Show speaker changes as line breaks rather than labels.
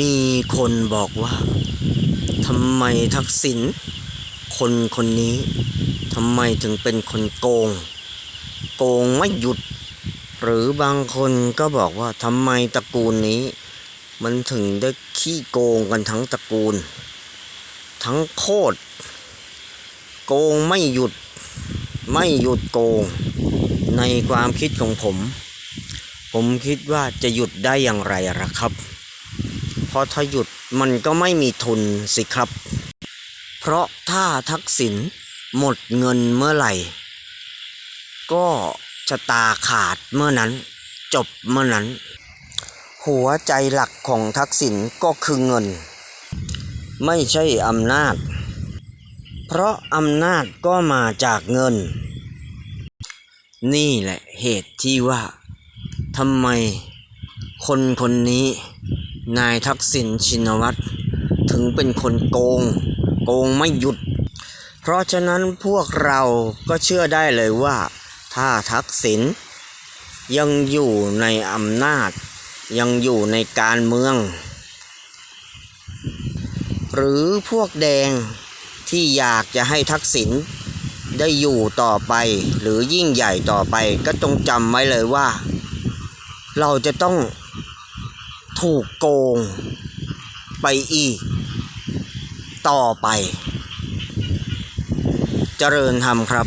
มีคนบอกว่าทำไมทักษิณคนคนนี้ทำไมถึงเป็นคนโกง โกงไม่หยุด หรือบางคนก็บอกว่าทำไมตระกูลนี้ มันถึงได้ขี้โกงกันทั้งตระกูล ทั้งโคตรโกงไม่หยุด ไม่หยุดโกง ในความคิดของผม ผมคิดว่าจะหยุดได้อย่างไรล่ะครับ ราะถ้าหยุดมันก็ไม่มีทุนสิครับ เพราะถ้าทักษิณหมดเงินเมื่อไหร่ ก็ชะตาขาดเมื่อนั้น จบเมื่อนั้น หัวใจหลักของทักษิณก็คือเงิน ไม่ใช่อำนาจ เพราะอำนาจก็มาจากเงิน นี่แหละเหตุที่ว่าทำไมคนคนนี้ นายทักษิณชินวัตรถึงเป็นคนโกง โกงไม่หยุด เพราะฉะนั้นพวกเราก็เชื่อได้เลยว่า ถ้าทักษิณยังอยู่ในอำนาจ ยังอยู่ในการเมือง หรือพวกแดงที่อยากจะให้ทักษิณได้อยู่ต่อไปหรือยิ่งใหญ่ต่อไปก็ต้องจำไว้เลยว่า เราจะต้อง ถูกโกงไปอีก ต่อไป เจริญธรรมครับ